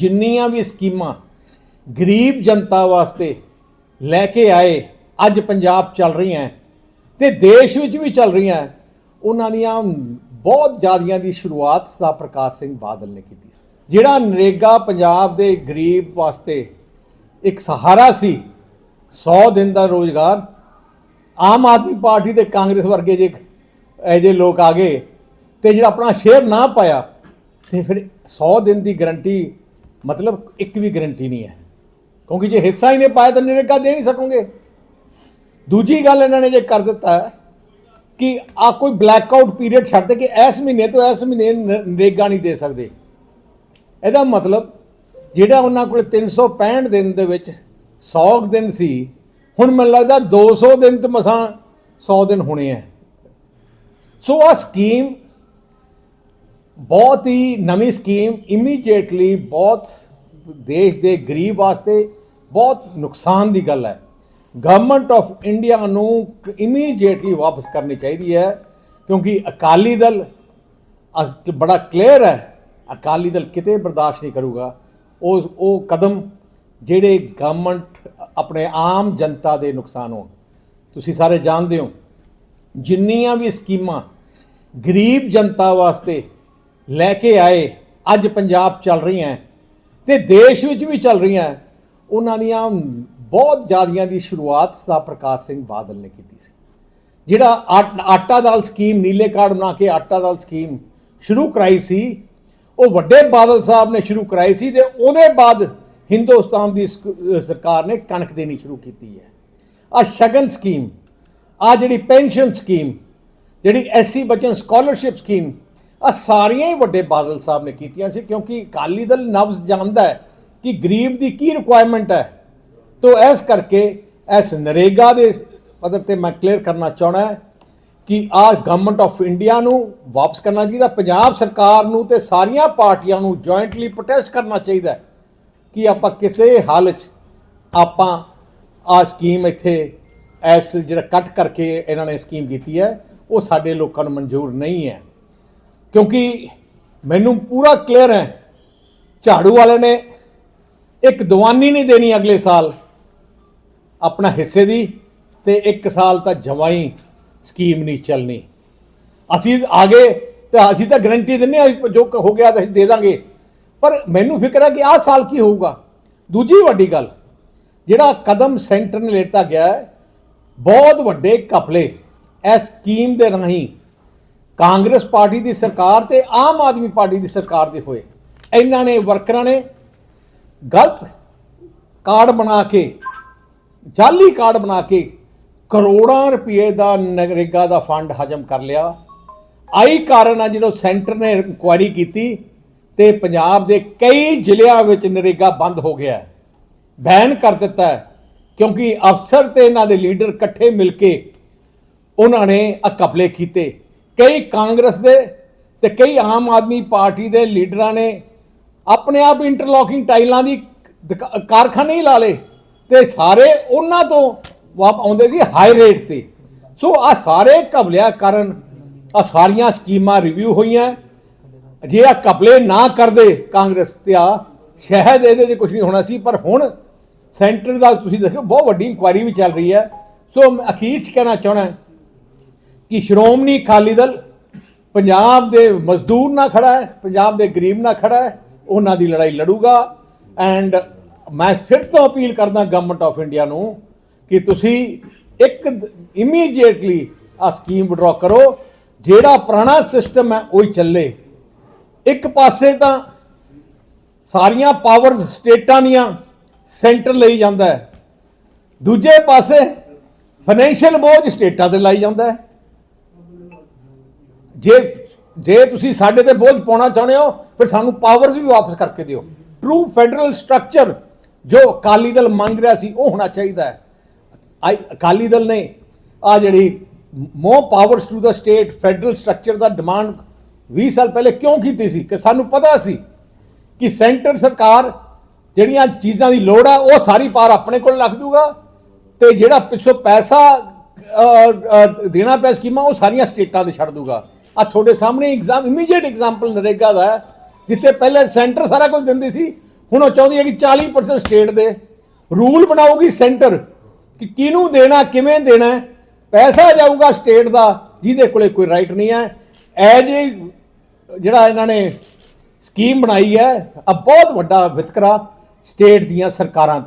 ਜਿੰਨੀਆਂ ਵੀ ਸਕੀਮਾਂ ਗਰੀਬ ਜਨਤਾ ਵਾਸਤੇ ਲੈ ਕੇ ਆਏ, ਅੱਜ ਪੰਜਾਬ ਚੱਲ ਰਹੀਆਂ ਤੇ ਦੇਸ਼ ਵਿੱਚ ਵੀ ਚੱਲ ਰਹੀਆਂ ਉਹਨਾਂ ਦੀਆਂ ਬਹੁਤ ਜ਼ਿਆਦੀਆਂ ਦੀ ਸ਼ੁਰੂਆਤ ਸਾ ਪ੍ਰਕਾਸ਼ ਸਿੰਘ ਬਾਦਲ ਨੇ ਕੀਤੀ ਜਿਹੜਾ ਨਰੇਗਾ ਪੰਜਾਬ ਦੇ ਗਰੀਬ ਵਾਸਤੇ ਇੱਕ ਸਹਾਰਾ ਸੀ 100 ਦਿਨ ਦਾ ਰੋਜ਼ਗਾਰ, ਆਮ ਆਦਮੀ ਪਾਰਟੀ ਤੇ ਕਾਂਗਰਸ ਵਰਗੇ ਜੇ ਇਹ ਜੇ ਲੋਕ ਆ ਗਏ ਤੇ ਜਿਹੜਾ ਆਪਣਾ ਸ਼ੇਅਰ ਨਾ ਪਾਇਆ, ਤੇ ਫਿਰ 100 ਦਿਨ ਦੀ ਗਰੰਟੀ ਮਤਲਬ ਇੱਕ ਵੀ ਗਰੰਟੀ ਨਹੀਂ ਹੈ। ਕਿਉਂਕਿ ਜੇ ਹਿੱਸਾ ਹੀ ਨਹੀਂ ਪਾਇਆ ਤਾਂ ਨਰੇਗਾ ਦੇ ਨਹੀਂ ਸਕੋਗੇ। ਦੂਜੀ ਗੱਲ ਇਹਨਾਂ ਨੇ ਜੇ ਕਰ ਦਿੱਤਾ ਕਿ ਆ ਕੋਈ ਬਲੈਕ ਆਊਟ ਪੀਰੀਅਡ ਛੱਡ ਦੇ ਕਿ ਇਸ ਮਹੀਨੇ ਤੋਂ ਇਸ ਮਹੀਨੇ ਨਰੇਗਾ ਨਹੀਂ ਦੇ ਸਕਦੇ। ਇਹਦਾ ਮਤਲਬ ਜਿਹੜਾ ਉਹਨਾਂ ਕੋਲ 365 ਦਿਨ ਦੇ ਵਿੱਚ 100 ਦਿਨ ਸੀ, ਹੁਣ ਮੈਨੂੰ ਲੱਗਦਾ 200 ਦਿਨ ਤੇ ਮਸਾਂ 100 ਦਿਨ ਹੋਣੇ ਆ ਸੋ ਆ ਸਕੀਮ ਬਹੁਤ ਹੀ ਨਵੀਂ ਸਕੀਮ ਇਮੀਡੀਏਟਲੀ ਬਹੁਤ ਦੇਸ਼ ਦੇ ਗਰੀਬ ਵਾਸਤੇ ਬਹੁਤ ਨੁਕਸਾਨ ਦੀ ਗੱਲ ਹੈ। ਗਵਰਨਮੈਂਟ ਆਫ ਇੰਡੀਆ ਨੂੰ ਇਮੀਡੀਏਟਲੀ ਵਾਪਸ ਕਰਨੀ ਚਾਹੀਦੀ ਹੈ ਕਿਉਂਕਿ ਅਕਾਲੀ ਦਲ ਅਸ- ਬੜਾ ਕਲੀਅਰ ਹੈ, ਅਕਾਲੀ ਦਲ ਕਿਤੇ ਬਰਦਾਸ਼ਤ ਨਹੀਂ ਕਰੂਗਾ। ਉਹ ਉਹ ਕਦਮ ਜਿਹੜੇ ਗਵਰਨਮੈਂਟ ਆਪਣੇ ਆਮ ਜਨਤਾ ਦੇ ਨੁਕਸਾਨ ਹੋਣ। ਤੁਸੀਂ ਸਾਰੇ ਜਾਣਦੇ ਹੋ, ਜਿੰਨੀਆਂ ਵੀ ਸਕੀਮਾਂ ਗਰੀਬ ਜਨਤਾ ਵਾਸਤੇ ਲੈ ਕੇ ਆਏ। ਅੱਜ ਪੰਜਾਬ ਚੱਲ ਰਹੀਆਂ ਤੇ ਦੇਸ਼ ਵਿੱਚ ਵੀ ਚੱਲ ਰਹੀਆਂ ਉਹਨਾਂ ਦੀਆਂ ਬਹੁਤ ਜ਼ਿਆਦੀਆਂ ਦੀ ਸ਼ੁਰੂਆਤ ਸਾ ਪ੍ਰਕਾਸ਼ ਸਿੰਘ ਬਾਦਲ ਨੇ ਕੀਤੀ ਸੀ। ਜਿਹੜਾ ਆਟ- ਆਟਾ ਦਾਲ ਸਕੀਮ, ਨੀਲੇ ਕਾਰਡ ਬਣਾ ਕੇ ਆਟਾ ਦਾਲ ਸਕੀਮ ਸ਼ੁਰੂ ਕਰਾਈ ਸੀ, ਉਹ ਵੱਡੇ ਬਾਦਲ ਸਾਹਿਬ ਨੇ ਸ਼ੁਰੂ ਕਰਾਈ ਸੀ ਤੇ ਉਹਦੇ ਬਾਅਦ ਹਿੰਦੁਸਤਾਨ ਦੀ ਸਕ- ਸਰਕਾਰ ਨੇ ਕਣਕ ਦੇਣੀ ਸ਼ੁਰੂ ਕੀਤੀ ਹੈ ਆ ਸ਼ਗਨ ਸਕੀਮ ਆ ਜਿਹੜੀ ਪੈਨਸ਼ਨ ਸਕੀਮ, ਜਿਹੜੀ ਐਸਸੀ ਬੱਚਨ ਸਕਾਲਰਸ਼ਿਪ ਸਕੀਮ ਆ ਸਾਰੀਆਂ ਹੀ ਵੱਡੇ ਬਾਦਲ ਸਾਹਿਬ ਨੇ ਕੀਤੀਆਂ ਸੀ, ਕਿਉਂਕਿ ਅਕਾਲੀ ਦਲ ਨਬਜ਼ ਜਾਣਦਾ ਹੈ ਕਿ ਗਰੀਬ ਦੀ ਕੀ ਰਿਕੁਆਇਰਮੈਂਟ ਹੈ। ਤੋ ਇਸ ਕਰਕੇ ਇਸ ਨਰੇਗਾ ਦੇ ਪੱਧਰ ਤੇ ਮੈਂ ਕਲੀਅਰ ਕਰਨਾ ਚਾਹਣਾ ਹੈ ਕਿ ਆ ਗਵਰਨਮੈਂਟ ਆਫ ਇੰਡੀਆ ਨੂੰ ਵਾਪਸ ਕਰਨਾ ਚਾਹੀਦਾ, ਪੰਜਾਬ ਸਰਕਾਰ ਨੂੰ ਤੇ ਸਾਰੀਆਂ ਪਾਰਟੀਆਂ ਨੂੰ ਜੁਆਇੰਟਲੀ ਪ੍ਰੋਟੈਸਟ ਕਰਨਾ ਚਾਹੀਦਾ ਕਿ ਆਪਾਂ ਕਿਸੇ ਹਾਲ 'ਚ ਆਪਾਂ ਆ ਸਕੀਮ ਇੱਥੇ ਐਸ ਜਿਹੜਾ ਕੱਟ ਕਰਕੇ ਇਹਨਾਂ ਨੇ ਸਕੀਮ ਕੀਤੀ ਹੈ, ਉਹ ਸਾਡੇ ਲੋਕਾਂ ਨੂੰ ਮਨਜ਼ੂਰ ਨਹੀਂ ਹੈ। ਕਿਉਂਕਿ ਮੈਨੂੰ ਪੂਰਾ ਕਲੀਅਰ ਹੈ, ਝਾੜੂ ਵਾਲੇ ਨੇ ਇੱਕ ਦੀਵਾਨੀ ਨਹੀਂ ਦੇਣੀ ਅਗਲੇ ਸਾਲ, ਆਪਣਾ ਹਿੱਸੇ ਦੀ ਤੇ ਇੱਕ ਸਾਲ ਤਾਂ ਜਮਾਈ ਸਕੀਮ ਨਹੀਂ ਚੱਲਣੀ। ਅਸੀਂ ਆਗੇ ਤਾਂ ਅਸੀਂ ਤਾਂ ਗਰੰਟੀ ਦਿੰਨੇ ਆ ਜੋ ਹੋ ਗਿਆ ਤਾਂ ਅਸੀਂ ਦੇ ਦਾਂਗੇ। ਪਰ ਮੈਨੂੰ ਫਿਕਰ ਹੈ ਕਿ ਆਹ ਸਾਲ ਕੀ ਹੋਊਗਾ। ਦੂਜੀ ਵੱਡੀ ਗੱਲ, ਜਿਹੜਾ ਕਦਮ ਸੈਂਟਰ ਨੇ ਲੇਤਾ ਗਿਆ ਹੈ, ਬਹੁਤ ਵੱਡੇ ਕਪਲੇ ਇਸ ਸਕੀਮ ਦੇ ਰਾਹੀਂ ਕਾਂਗਰਸ ਪਾਰਟੀ ਦੀ ਸਰਕਾਰ ਤੇ ਆਮ ਆਦਮੀ ਪਾਰਟੀ ਦੀ ਸਰਕਾਰ ਦੇ ਹੋਏ। ਇਹਨਾਂ ਨੇ ਵਰਕਰਾਂ ਨੇ ਗਲਤ ਕਾਰਡ ਬਣਾ ਕੇ, ਜਾਲੀ ਕਾਰਡ ਬਣਾ ਕੇ ਕਰੋੜਾਂ ਰੁਪਏ ਦਾ ਨਗਰੇਗਾ ਦਾ ਫੰਡ ਹਜਮ ਕਰ ਲਿਆ। ਆਈ ਕਾਰਨ ਆ ਜਦੋਂ ਸੈਂਟਰ ਨੇ ਇਨਕੁਆਇਰੀ ਕੀਤੀ ਤੇ ਪੰਜਾਬ ਦੇ ਕਈ ਜ਼ਿਲ੍ਹਿਆਂ ਵਿੱਚ ਨਰੇਗਾ ਬੰਦ ਹੋ ਗਿਆ ਬੈਨ ਕਰ ਦਿੱਤਾ ਕਿਉਂਕਿ ਅਫਸਰ ਤੇ ਇਹਨਾਂ ਦੇ ਲੀਡਰ ਇਕੱਠੇ ਮਿਲ ਕੇ ਉਹਨਾਂ ਨੇ ਆਹ ਕੀਤੇ। ਕਈ ਕਾਂਗਰਸ ਦੇ ਤੇ ਕਈ ਆਮ ਆਦਮੀ ਪਾਰਟੀ ਦੇ ਲੀਡਰਾਂ ਨੇ ਆਪਣੇ ਆਪ ਇੰਟਰਲੋਕਿੰਗ ਟਾਈਲਾਂ ਦੀ ਦੁਕਾ- ਕਾਰਖਾਨੇ ਹੀ ਲਾ ਲਏ ਤੇ ਸਾਰੇ ਉਹਨਾਂ ਤੋਂ ਵਾਪ ਆਉਂਦੇ ਸੀ ਹਾਈ ਰੇਟ ਤੇ। ਸੋ ਆ ਸਾਰੇ ਘਪਲਿਆਂ ਕਾਰਨ ਆ ਸਾਰੀਆਂ ਸਕੀਮਾਂ ਰਿਵਿਊ ਹੋਈਆਂ। ਜੇ ਆ ਕਪਲੇ ਨਾ ਕਰਦੇ ਕਾਂਗਰਸ ਤੇ ਆ ਸ਼ਾਇਦ ਇਹਦੇ 'ਚ ਕੁਝ ਨਹੀਂ ਹੋਣਾ ਸੀ, ਪਰ ਹੁਣ ਸੈਂਟਰ ਦਾ ਤੁਸੀਂ ਦੇਖੋ, ਬਹੁਤ ਵੱਡੀ ਇਨਕੁਆਇਰੀ ਵੀ ਚੱਲ ਰਹੀ ਹੈ। ਸੋ ਮੈਂ ਅਖੀਰ 'ਚ ਕਹਿਣਾ ਚਾਹਣਾ ਕਿ ਸ਼੍ਰੋਮਣੀ ਅਕਾਲੀ ਦਲ ਪੰਜਾਬ ਦੇ ਮਜ਼ਦੂਰ ਨਾਲ ਖੜਾ ਹੈ, ਪੰਜਾਬ ਦੇ ਗਰੀਬ ਨਾਲ ਖੜਾ ਹੈ, ਉਹਨਾਂ ਦੀ ਲੜਾਈ ਲੜੂਗਾ। ਐਂਡ ਮੈਂ ਫਿਰ ਤੋਂ ਅਪੀਲ ਕਰਦਾ ਗਵਰਨਮੈਂਟ ਆਫ ਇੰਡੀਆ ਨੂੰ ਕਿ ਤੁਸੀਂ ਇੱਕ ਇਮੀਡੀਏਟਲੀ ਆ ਸਕੀਮ ਵਿਡਰਾ ਕਰੋ। ਜਿਹੜਾ ਪੁਰਾਣਾ ਸਿਸਟਮ ਹੈ, ਉਹ ਹੀ ਚੱਲੇ। ਇੱਕ ਪਾਸੇ ਤਾਂ ਸਾਰੀਆਂ ਪਾਵਰਸ ਸਟੇਟਾਂ ਦੀਆਂ ਸੈਂਟਰ ਲਈ ਜਾਂਦਾ ਹੈ। ਦੂਜੇ ਪਾਸੇ ਫਾਈਨੈਂਸ਼ੀਅਲ ਬੋਝ ਸਟੇਟਾਂ ਤੇ ਲਾਈ ਜਾਂਦਾ ਹੈ। ਜੇ ਜੇ ਤੁਸੀਂ ਸਾਡੇ ਤੇ ਬੋਝ ਪਾਉਣਾ ਚਾਹੁੰਦੇ ਹੋ, ਫਿਰ ਸਾਨੂੰ ਪਾਵਰਸ ਵੀ ਵਾਪਸ ਕਰਕੇ ਦਿਓ। ਟਰੂ ਫੈਡਰਲ ਸਟਰਕਚਰ ਜੋ ਅਕਾਲੀ ਦਲ ਮੰਗ ਰਿਹਾ ਸੀ, ਉਹ ਹੋਣਾ ਚਾਹੀਦਾ ਹੈ। ਆਈ, ਅਕਾਲੀ ਦਲ ਨੇ ਆ ਜਿਹੜੀ more powers to the state federal structure the demand 20 ਸਾਲ ਪਹਿਲੇ ਕਿਉਂ ਕੀਤੀ ਸੀ? ਕਿ ਸਾਨੂੰ ਪਤਾ ਸੀ ਕਿ ਸੈਂਟਰ ਸਰਕਾਰ ਜਿਹੜੀਆਂ ਚੀਜ਼ਾਂ ਦੀ ਲੋੜ ਆ, ਉਹ ਸਾਰੀ ਪਾਰ ਆਪਣੇ ਕੋਲ ਰੱਖ ਦੂਗਾ ਤੇ ਜਿਹੜਾ ਪਿੱਛੋਂ ਪੈਸਾ ਦੇਣਾ ਪਿਆ ਸਕੀਮਾਂ, ਉਹ ਸਾਰੀਆਂ ਸਟੇਟਾਂ ਦੇ ਛੱਡ ਦੂਗਾ। ਆ ਤੁਹਾਡੇ ਸਾਹਮਣੇ ਐਗਜ਼ਾਮ ਇਮੀਡੀਏਟ ਐਗਜ਼ਾਮਪਲ ਨਰੇਗਾ ਦਾ ਜਿੱਥੇ ਪਹਿਲੇ ਸੈਂਟਰ ਸਾਰਾ ਕੁਝ ਦਿੰਦੀ ਸੀ, ਹੁਣ ਉਹ ਚਾਹੁੰਦੀ ਹੈ ਕਿ 40% ਸਟੇਟ ਦੇ। ਰੂਲ ਬਣਾਉਗੀ ਸੈਂਟਰ ਕਿ ਕਿਹਨੂੰ ਦੇਣਾ, ਕਿਵੇਂ ਦੇਣਾ ਪੈਸਾ ਜਾਊਗਾ ਸਟੇਟ ਦਾ, ਜਿਹਦੇ ਕੋਲੇ ਕੋਈ ਰਾਈਟ ਨਹੀਂ ਹੈ। ਐਜ ਜਿਹੜਾ ਇਹਨਾਂ ਨੇ ਸਕੀਮ ਬਣਾਈ ਹੈ ਆ ਬਹੁਤ ਵੱਡਾ ਵਿਤਕਰਾ ਸਟੇਟ ਦੀਆਂ ਸਰਕਾਰਾਂ